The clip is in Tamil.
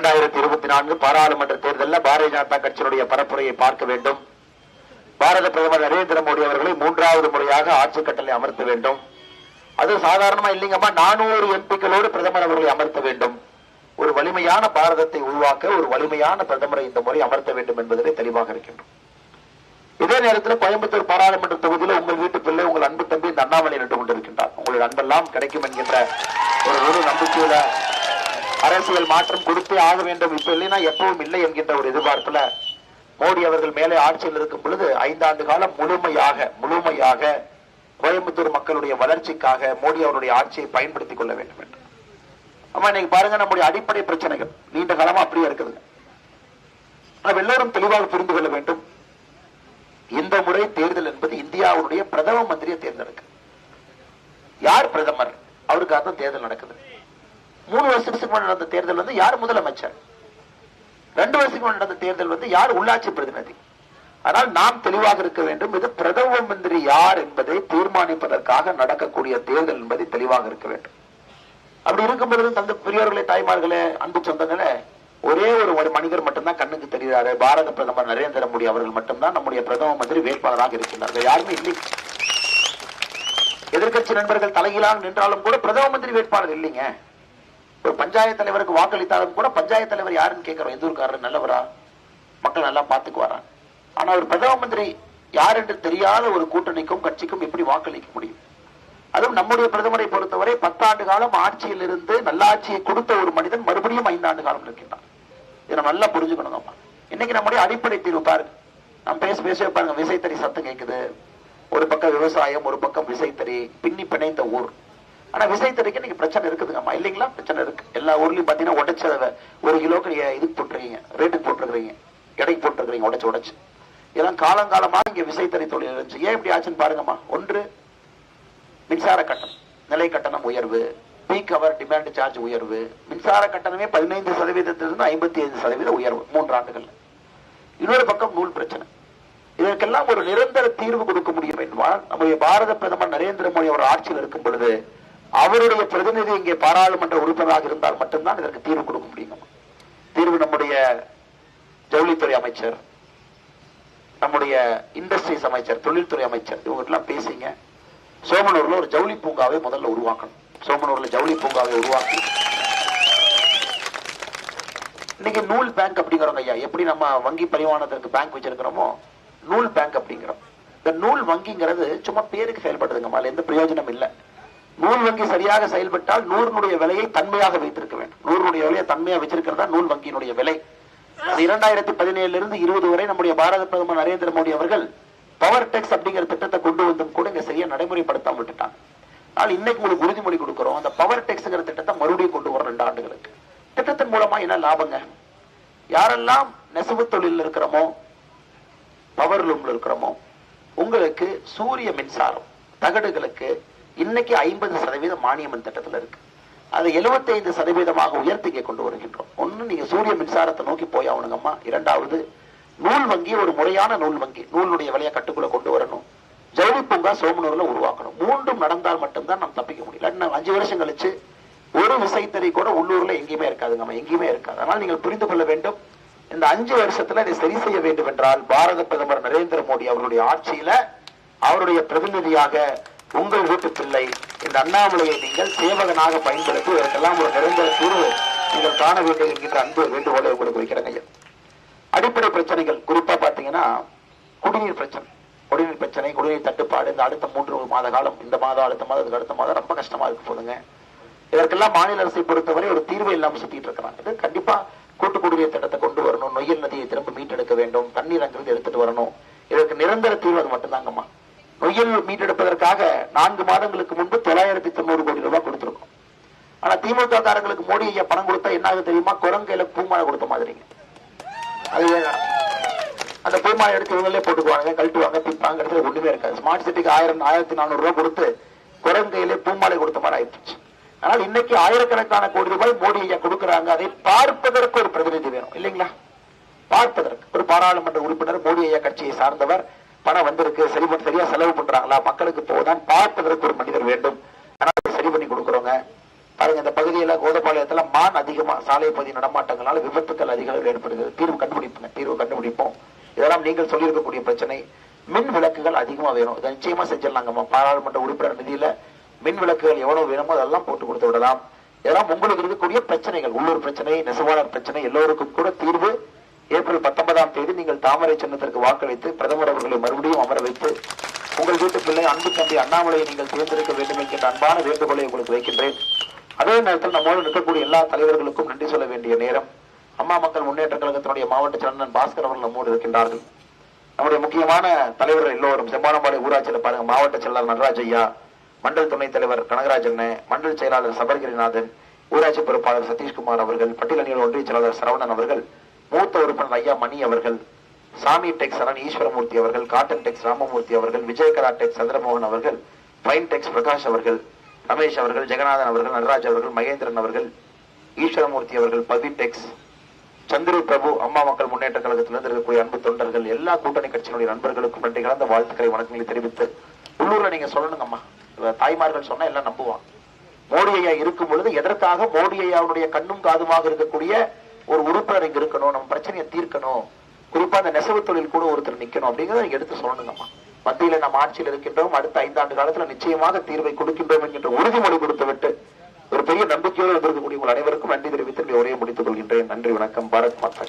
இரண்டாயிரத்தி இருபத்தி நான்கு பாராளுமன்ற தேர்தலில் பாரதிய ஜனதா கட்சியினுடைய பரப்புரையை பார்க்க வேண்டும். பாரத பிரதமர் நரேந்திர மோடி அவர்களை மூன்றாவது முறையாக ஆட்சி கட்டளை அமர்த்த வேண்டும். அது சாதாரணமா இல்லைங்கம்மா நானூறு எம்பிக்களோடு பிரதமர் அவர்களை அமர்த்த வேண்டும். ஒரு வலிமையான பாரதத்தை உருவாக்க ஒரு வலிமையான பிரதமரை இந்த முறை அமர்த்த வேண்டும் என்பதிலே தெளிவாக இருக்கின்றோம். இதே நேரத்தில் கோயம்புத்தூர் பாராளுமன்ற தொகுதியில் உங்கள் வீட்டு பிள்ளை உங்கள் அன்பு தம்பி இந்த அண்ணாமலை நின்று கொண்டிருக்கின்றார். உங்களுடைய அன்பெல்லாம் கிடைக்கும் என்கின்ற ஒரு நம்பிக்கையில அரசியல் மாற்றம் கொடுத்தே ஆக வேண்டும் இப்ப இல்லைன்னா எப்பவும் இல்லை என்கின்ற ஒரு எதிர்பார்ப்புல மோடி அவர்கள் மேலே ஆட்சியில் இருக்கும் பொழுது ஐந்தாண்டு காலம் முழுமையாக முழுமையாக கோயம்புத்தூர் மக்களுடைய வளர்ச்சிக்காக மோடி அவருடைய ஆட்சியை பயன்படுத்திக் கொள்ள வேண்டும் என்று. ஆமா இன்னைக்கு பாருங்க நம்முடைய அடிப்படை பிரச்சனைகள். நீண்ட காலமா அப்படியே இருக்குது. நாம் எல்லோரும் தெளிவாக புரிந்து கொள்ள வேண்டும். இந்த முறை தேர்தல் என்பது இந்தியாவுடைய பிரதம மந்திரியை தேர்ந்தெடுக்க. யார் பிரதமர்? அவருக்காக தான் தேர்தல் நடக்குது. மூணு வருஷத்துக்கு முன்னாடி நடந்த தேர்தல் வந்து யார் முதலமைச்சர்? ரெண்டு வருஷத்துக்கு முன்னாடி நடந்த தேர்தல் வந்து யார் உள்ளாட்சி பிரதிநிதி? ஆனால் நாம் தெளிவாக இருக்க வேண்டும். இது பிரதம மந்திரி யார் என்பதை தீர்மானிப்பதற்காக நடக்கக்கூடிய தேர்தல் என்பதை தெளிவாக இருக்க வேண்டும். அப்படி இருக்கும் பொழுது தந்த பெரியவர்களே தாய்மார்களே அன்பு சொந்தங்களே ஒரே ஒரு ஒரு மனிதர் மட்டும்தான் கண்ணுக்கு தெரிகிறாரு. பாரத பிரதமர் நரேந்திர மோடி அவர்கள் மட்டும்தான் நம்முடைய பிரதம மந்திரி வேட்பாளராக இருக்கின்றார்கள் யாருமே இல்லை. எதிர்க்கட்சி நண்பர்கள் தலையிலாக நின்றாலும் கூட பிரதம மந்திரி வேட்பாளர் இல்லைங்க. ஒரு பஞ்சாயத்து தலைவருக்கு வாக்களித்தாலும் கூட பஞ்சாயத்து தலைவர் யாருன்னு கேட்கிறோம். எந்தூர்காரர் நல்லவரா? மக்கள் நல்லா பாத்துக்குவாரா ஆனா ஒரு பிரதம மந்திரி யார் என்று தெரியாத ஒரு கூட்டணிக்கும் கட்சிக்கும் எப்படி வாக்களிக்க முடியும்? அதுவும் நம்முடைய பிரதமரை பொறுத்தவரை பத்தாண்டு காலம் ஆட்சியில் இருந்து நல்லாட்சியை கொடுத்த ஒரு மனிதன் மறுபடியும் ஐந்தாண்டு காலம் இருக்கின்றான் இதை நம்ம நல்லா புரிஞ்சுக்கணுங்கம்மா இன்னைக்கு நம்முடைய அடிப்படை தீர்வு பாருங்க நம்ம பேச பேச பாருங்க. விசைத்தறி சத்தம் கேட்குது ஒரு பக்கம் விவசாயம் ஒரு பக்கம் விசைத்தறி பின்னி பிணைந்த ஊர். ஆனா விசைத்தறிக்கு இன்னைக்கு பிரச்சனை இருக்குதுங்கம்மா. இல்லைங்களா? பிரச்சனை இருக்கு. எல்லா ஊர்லயும் பாத்தீங்கன்னா உடைச்சத ஒரு கிலோக்கு நீங்க இதுக்கு போட்டுருக்கீங்க. ரேட்டுக்கு போட்டுருக்கீங்க எடைக்கு போட்டுருக்கீங்க உடைச்சு உடைச்சு. இதெல்லாம் காலங்காலமா இங்க விசைத்தறி தொழில் இருந்துச்சு. ஏன் இப்படி ஆச்சுன்னு பாருங்கம்மா. ஒன்று மின்சார கட்டணம் நிலை கட்டணம் உயர்வு பீக் அவர் டிமாண்ட் சார்ஜ் உயர்வு. மின்சார கட்டணமே பதினைந்து சதவீதத்திலிருந்து ஐம்பத்தி ஐந்து சதவீத உயர்வு மூன்று ஆண்டுகள் இன்னொரு பக்கம் நூல் பிரச்சனை. இதற்கெல்லாம் ஒரு நிரந்தர தீர்வு கொடுக்க முடியும் என்றால் நம்முடைய பாரத பிரதமர் நரேந்திர மோடி அவர் ஆட்சியில் இருக்கும் பொழுது அவருடைய பிரதிநிதி இங்கே பாராளுமன்ற உறுப்பினராக இருந்தால் மட்டும்தான் இதற்கு தீர்வு கொடுக்க முடியும். தீர்வு நம்முடைய ஜவுளித்துறை அமைச்சர் நம்முடைய இண்டஸ்ட்ரீஸ் அமைச்சர் தொழில்துறை அமைச்சர் இவங்கெல்லாம் பேசிங்க. சோமனூர்ல ஒரு ஜவுளி பூங்காவை முதல்ல உருவாக்கணும். சோமனூர்ல ஜவுளி பூங்காவை உருவாக்கி. இன்னைக்கு நூல் பேங்க் அப்படிங்கிறோங்க ஐயா எப்படி நம்ம வங்கி பரிமாணத்திற்கு பேங்க் வச்சிருக்கிறோமோ நூல் பேங்க் அப்படிங்கிறோம். இந்த நூல் வங்கிங்கிறது சும்மா பேருக்கு செயல்படுதுங்க மேல எந்த பிரயோஜனம் இல்லை. நூல் வங்கி சரியாக செயல்பட்டால் நூறுனுடைய விலையை தன்மையாக வைத்திருக்க வேண்டும். நூறுனுடைய விலையை தன்மையா வச்சிருக்கிறதா? நூல் வங்கியினுடைய விலை. அது இரண்டாயிரத்தி பதினேழுல இருந்து இருபது வரை நம்முடைய பாரத பிரதமர் நரேந்திர மோடி அவர்கள் பவர் டெக்ஸ் அப்படிங்கிற திட்டத்தை கொண்டு வந்தும் கூட இங்க சரியா நடைமுறைப்படுத்தாம விட்டுட்டாங்க. ஆனால் இன்னைக்கு உங்களுக்கு உறுதிமொழி கொடுக்கிறோம். அந்த பவர் டெக்ஸ்ங்கிற திட்டத்தை மறுபடியும் கொண்டு வரும் ரெண்டு ஆண்டுகளுக்கு. திட்டத்தின் மூலமா என்ன லாபங்க? யாரெல்லாம் நெசவு தொழில் இருக்கிறோமோ பவர் லூம்ல இருக்கிறோமோ உங்களுக்கு சூரிய மின்சாரம் தகடுகளுக்கு இன்னைக்கு ஐம்பது சதவீதம் மானியமன் திட்டத்துல இருக்கு. அதை 75% சதவீதமாக உயர்த்தி இங்கே கொண்டு வருகின்றோம். ஒண்ணு நீங்க சூரிய மின்சாரத்தை நோக்கி போயாகணுங்கம்மா இரண்டாவது நூல் வங்கி ஒரு முறையான நூல் வங்கி நூலுடைய விலையை கட்டுக்குள்ள கொண்டு வரணும். ஜவுளி பூங்கா சோமனூர்ல உருவாக்கணும். மூன்றும் நடந்தால் மட்டும்தான் நம்ம தப்பிக்க முடியும். அஞ்சு வருஷம் கழிச்சு ஒரு விசைத்தறி கூட உள்ளூர்ல எங்கேயுமே இருக்காதுங்கம்மா. எங்கேயுமே இருக்காது. அதனால் நீங்கள் புரிந்து கொள்ள வேண்டும். இந்த அஞ்சு வருஷத்துல இதை சரி செய்ய வேண்டும் என்றால் பாரத பிரதமர் நரேந்திர மோடி அவருடைய ஆட்சியில அவருடைய பிரதிநிதியாக உங்கள் வீட்டு பிள்ளை இந்த அண்ணாமலையை நீங்கள் சேவகனாக பயன்படுத்தி இதற்கெல்லாம் ஒரு நிரந்தர தீர்வு நீங்கள் காண வேண்டும் என்கின்ற அன்பு வேண்டுகோளை உங்களுக்கு வைக்கிறேங்க ஐயா. அடிப்படை பிரச்சனைகள் குறிப்பா பாத்தீங்கன்னா குடிநீர் பிரச்சனை. குடிநீர் பிரச்சனை குடிநீர் தட்டுப்பாடு இந்த அடுத்த மூன்று மாத காலம் இந்த மாதம் அடுத்த மாதம் அதுக்கு அடுத்த மாதம் ரொம்ப கஷ்டமா இருக்கு போதுங்க. இதற்கெல்லாம் மாநில அரசை பொறுத்தவரை ஒரு தீர்வு இல்லாமல் சுத்திட்டு இருக்கிறாங்க. இது கண்டிப்பா கூட்டு குடிநீர் திட்டத்தை கொண்டு வரணும். நொய்யல் நதியை திரும்ப மீட்டெடுக்க வேண்டும். தண்ணீர் அங்கிருந்து எடுத்துட்டு வரணும். இதற்கு நிரந்தர தீர்வு அது மட்டும்தாங்கம்மா. நொய்யல் மீட்டெடுப்பதற்காக நான்கு மாதங்களுக்கு முன்பு தொள்ளாயிரத்தி தொண்ணூறு கோடி ரூபாய் கொடுத்திருக்கோம். ஆனா திமுக காரங்களுக்கு மோடி ஐயா பணம் கொடுத்தா என்ன ஆகுது தெரியுமா? குரங்கையில பூமாலை கொடுத்த மாதிரிங்க அது அந்த பூமாலை எடுத்து இவங்களே போட்டுக்குவாங்க கழட்டுவாங்க பிப்பாங்கிறது ஒண்ணுமே இருக்காது. ஸ்மார்ட் சிட்டிக்கு ஆயிரம் ஆயிரத்தி நானூறு ரூபாய் கொடுத்து குரங்கையிலே பூமாலை கொடுத்த மாதிரி ஆயிடுச்சு. ஆனால் இன்னைக்கு ஆயிரக்கணக்கான கோடி ரூபாய் மோடி ஐயா கொடுக்குறாங்க. அதை பார்ப்பதற்கு ஒரு பிரதிநிதி வேணும் இல்லைங்களா? பார்ப்பதற்கு. ஒரு பாராளுமன்ற உறுப்பினர் மோடி ஐயா கட்சியை சார்ந்தவர் பணம் வந்திருக்கு சரி சரியா செலவு பண்றாங்களா? மக்களுக்கு போதான் பார்ப்பதற்கு ஒரு மனிதர் வேண்டும். ஆனால் சரி பண்ணி கொடுக்குறோங்க. பாருங்க இந்த பகுதியில கோதபாளையத்துல மான் அதிகமா சாலை பகுதி நடமாட்டங்களால விபத்துக்கள் அதிக அளவில் ஏற்படுகிறது. தீர்வு கண்டுபிடிப்புங்க தீர்வு கண்டுபிடிப்போம். இதெல்லாம் நீங்கள் சொல்லியிருக்கக்கூடிய பிரச்சனை. மின் விளக்குகள் அதிகமா வேணும். இதை நிச்சயமா செஞ்சிடலாங்கம்மா பாராளுமன்ற உறுப்பினர் நிதியில மின் விளக்குகள் எவ்வளவு வேணுமோ அதெல்லாம் போட்டு கொடுத்து விடலாம். இதெல்லாம் உங்களுக்கு இருக்கக்கூடிய பிரச்சனைகள். உள்ளூர் பிரச்சனை நெசவாளர் பிரச்சனை எல்லோருக்கும் கூட தீர்வு ஏப்ரல் பத்தொன்பதாம் தேதி நீங்கள் தாமரை சின்னத்திற்கு வாக்களித்து பிரதமர் அவர்களை மறுபடியும் அமர வைத்து உங்கள் வீட்டு பிள்ளை அன்பு தம்பி அண்ணாமலையை நீங்கள் தேர்ந்தெடுக்க வேண்டும் என்கின்ற அன்பான வேண்டுகோளை உங்களுக்கு வைக்கின்றேன். அதே நேரத்தில் நம்மோடு நிற்கக்கூடிய எல்லா தலைவர்களுக்கும் நன்றி சொல்ல வேண்டிய நேரம். அம்மா மக்கள் முன்னேற்ற கழகத்தினுடைய மாவட்ட செயலாளர் பாஸ்கர் அவர்கள் நம்மோடு இருக்கின்றார்கள். நம்முடைய முக்கியமான தலைவர்கள் எல்லோரும் செம்பானம்பாடி ஊராட்சியில் பாருங்க மாவட்ட செயலாளர் நடராஜ் ஐயா மண்டல் துணைத் தலைவர் கனகராஜன் மண்டல் செயலாளர் சபரிகிரிநாதன் ஊராட்சி பொறுப்பாளர் சதீஷ்குமார் அவர்கள் பட்டியல் பட்டியலணியில் ஒன்றிய செயலாளர் சரவணன் அவர்கள் மூத்த உறுப்பினர் ஐயா மணி அவர்கள் சாமி டெக்ஸ் அரண் ஈஸ்வரமூர்த்தி அவர்கள் காட்டன் டெக்ஸ் ராமமூர்த்தி அவர்கள் விஜயகலா டெக்ஸ் சந்திரமோகன் அவர்கள் ஃபைன் டெக்ஸ் பிரகாஷ் அவர்கள் ரமேஷ் அவர்கள் ஜெகநாதன் அவர்கள் நடராஜ் அவர்கள் மகேந்திரன் அவர்கள் ஈஸ்வரமூர்த்தி அவர்கள் பவி டெக்ஸ் சந்திரு பிரபு அம்மா மக்கள் முன்னேற்ற கழகத்திலிருந்து இருக்கக்கூடிய அன்பு தொண்டர்கள் எல்லா கூட்டணி கட்சியினுடைய நண்பர்களுக்கும் நன்றி கலந்த வாழ்த்துக்களை வணக்கங்களை தெரிவித்து உள்ளூர்ல நீங்க சொல்லணுங்கம்மா. இவ தாய்மார்கள் சொன்னா எல்லாம் நம்புவான். மோடி ஐயா இருக்கும் பொழுது எதற்காக மோடி ஐயாவுடைய கண்ணும் காதுமாக இருக்கக்கூடிய ஒரு உறுப்பினர் இங்க இருக்கணும் நம்ம பிரச்சனையை தீர்க்கணும். குறிப்பா அந்த நெசவு தொழில் கூட ஒருத்தர் நிக்கணும் அப்படிங்கறத நீங்க எடுத்து சொல்லணுங்கம்மா. மத்தியில நம்ம ஆட்சியில் இருக்கின்றோம் அடுத்த ஐந்தாண்டு காலத்துல நிச்சயமாக தீர்வை கொடுக்கின்றோம் என்கின்ற உறுதிமொழி கொடுத்து விட்டு ஒரு பெரிய நம்பிக்கையோடு இருக்கக்கூடிய உங்கள் அனைவருக்கும் நன்றி தெரிவித்து என்னுடைய உரையை முடித்துக் கொள்கின்றேன். நன்றி வணக்கம். பாரத் மாதா